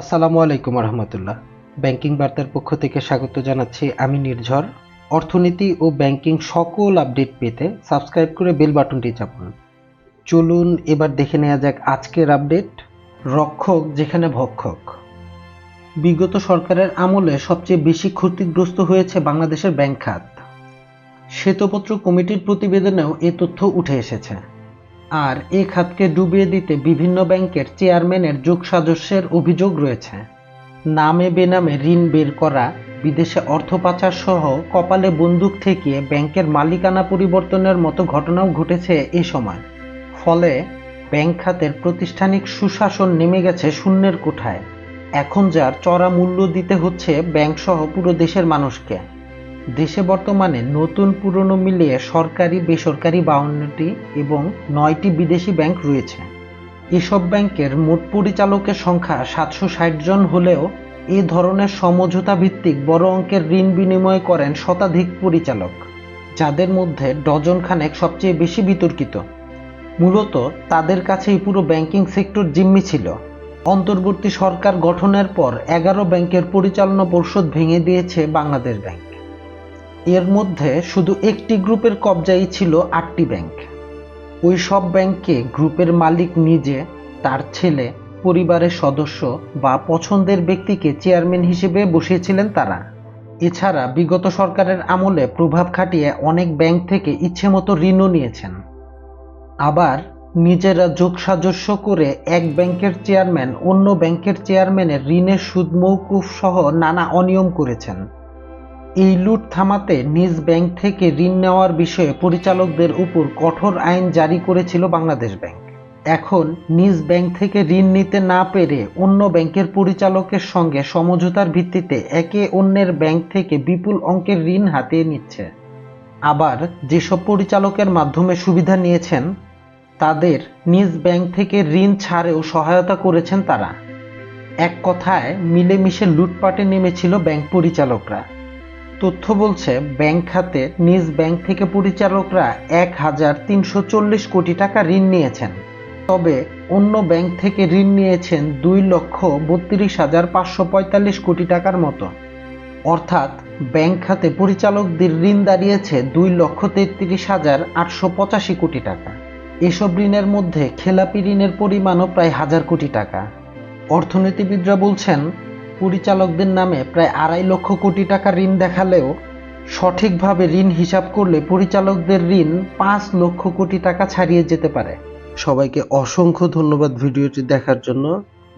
আসসালামু আলাইকুম রহমতুল্লাহ ব্যাংকিং বার্তার পক্ষ থেকে স্বাগত জানাচ্ছি আমি নির্ঝর। অর্থনীতি ও ব্যাংকিং সকল আপডেট পেতে সাবস্ক্রাইব করে বেল বাটনটি চাপুন। চলুন এবার দেখে নেওয়া যাক আজকের আপডেট। রক্ষক যেখানে ভক্ষক। বিগত সরকারের আমলে সবচেয়ে বেশি ক্ষতিগ্রস্ত হয়েছে বাংলাদেশের ব্যাংক খাত। শ্বেতপত্র কমিটির প্রতিবেদনেও এ তথ্য উঠে এসেছে। আর এ খাতকে ডুবিয়ে দিতে বিভিন্ন ব্যাংকের চেয়ারম্যানের যোগসাজস্যের অভিযোগ রয়েছে। নামে বেনামে ঋণ বের করা, বিদেশে অর্থ পাচার সহ কপালে বন্দুক থেকে ব্যাংকের মালিকানা পরিবর্তনের মতো ঘটনাও ঘটেছে এ সময়। ফলে ব্যাংক খাতের প্রাতিষ্ঠানিক সুশাসন নেমে গেছে শূন্যের কোঠায়। এখন যার চড়া মূল্য দিতে হচ্ছে ব্যাংক সহ পুরো দেশের মানুষকে। দেশে বর্তমানে নতুন পুরনো মিলিয়ে সরকারি, বেসরকারি বাউন্নটি এবং নয়টি বিদেশি ব্যাংক রয়েছে। এসব ব্যাংকের মোট পরিচালকের সংখ্যা সাতশো ষাট জন হলেও এ ধরনের সমঝোতা ভিত্তিক বড় অঙ্কের ঋণ বিনিময় করেন শতাধিক পরিচালক, যাদের মধ্যে ডজন খানেক সবচেয়ে বেশি বিতর্কিত। মূলত তাদের কাছেই পুরো ব্যাংকিং সেক্টর জিম্মি ছিল। অন্তর্বর্তী সরকার গঠনের পর এগারো ব্যাংকের পরিচালনা পর্ষদ ভেঙে দিয়েছে বাংলাদেশ ব্যাংক। এর মধ্যে শুধু একটি গ্রুপের কবজাই ছিল আটটি ব্যাংক। ওই সব ব্যাংকে গ্রুপের মালিক নিজে, তার ছেলে, পরিবারের সদস্য বা পছন্দের ব্যক্তিকে চেয়ারম্যান হিসেবে বসিয়েছিলেন তারা। এছাড়া বিগত সরকারের আমলে প্রভাব খাটিয়ে অনেক ব্যাংক থেকে ইচ্ছেমতো ঋণও নিয়েছেন। আবার নিজেরা যোগসাজস্য করে এক ব্যাংকের চেয়ারম্যান অন্য ব্যাংকের চেয়ারম্যানের ঋণের সুদ মৌকুফ সহ নানা অনিয়ম করেছেন। এই লুট থামাতে নিজ ব্যাংক থেকে ঋণ নেওয়ার বিষয়ে পরিচালকদের উপর কঠোর আইন জারি করেছিল বাংলাদেশ ব্যাংক। এখন নিজ ব্যাংক থেকে ঋণ নিতে না পেরে অন্য ব্যাংকের পরিচালকের সঙ্গে সমঝোতার ভিত্তিতে একে অন্যের ব্যাংক থেকে বিপুল অঙ্কের ঋণ হাতিয়ে নিচ্ছে। আবার যেসব পরিচালকের মাধ্যমে সুবিধা নিয়েছেন, তাদের নিজ ব্যাংক থেকে ঋণ ছাড়েও সহায়তা করেছেন তারা। এক কথায়, মিলেমিশে লুটপাটে নেমেছিল ব্যাংক পরিচালকরা। তথ্য বলছে, ব্যাংক খাতে নিজ ব্যাংক থেকে পরিচালকরা এক হাজার তিনশো চল্লিশ কোটি টাকা ঋণ নিয়েছেন। তবে অন্য ব্যাংক থেকে ঋণ নিয়েছেন দুই লক্ষ বত্রিশ হাজার পাঁচশো পঁয়তাল্লিশ কোটি টাকার মতো। অর্থাৎ, ব্যাংক খাতে পরিচালকদের ঋণ দাঁড়িয়েছে দুই লক্ষ তেত্রিশ হাজার আটশো পঁচাশি কোটি টাকা। এসব ঋণের মধ্যে খেলাপি ঋণের পরিমাণও প্রায় হাজার কোটি টাকা। অর্থনীতিবিদরা বলছেন পরিচালকদের নামে প্রায় আড়াই লক্ষ কোটি টাকা ঋণ দেখালেও সঠিকভাবে ঋণ হিসাব করলে পরিচালকদের ঋণ পাঁচ লক্ষ কোটি টাকা ছাড়িয়ে যেতে পারে। সবাইকে অসংখ্য ধন্যবাদ ভিডিওটি দেখার জন্য।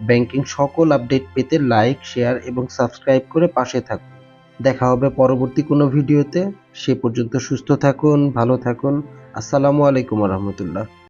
ব্যাংকিং সকল আপডেট পেতে লাইক, শেয়ার এবং সাবস্ক্রাইব করে পাশে থাকুন। দেখা হবে পরবর্তী কোনো ভিডিওতে। সে পর্যন্ত সুস্থ থাকুন, ভালো থাকুন। আসসালামু আলাইকুম রহমতুল্লাহ।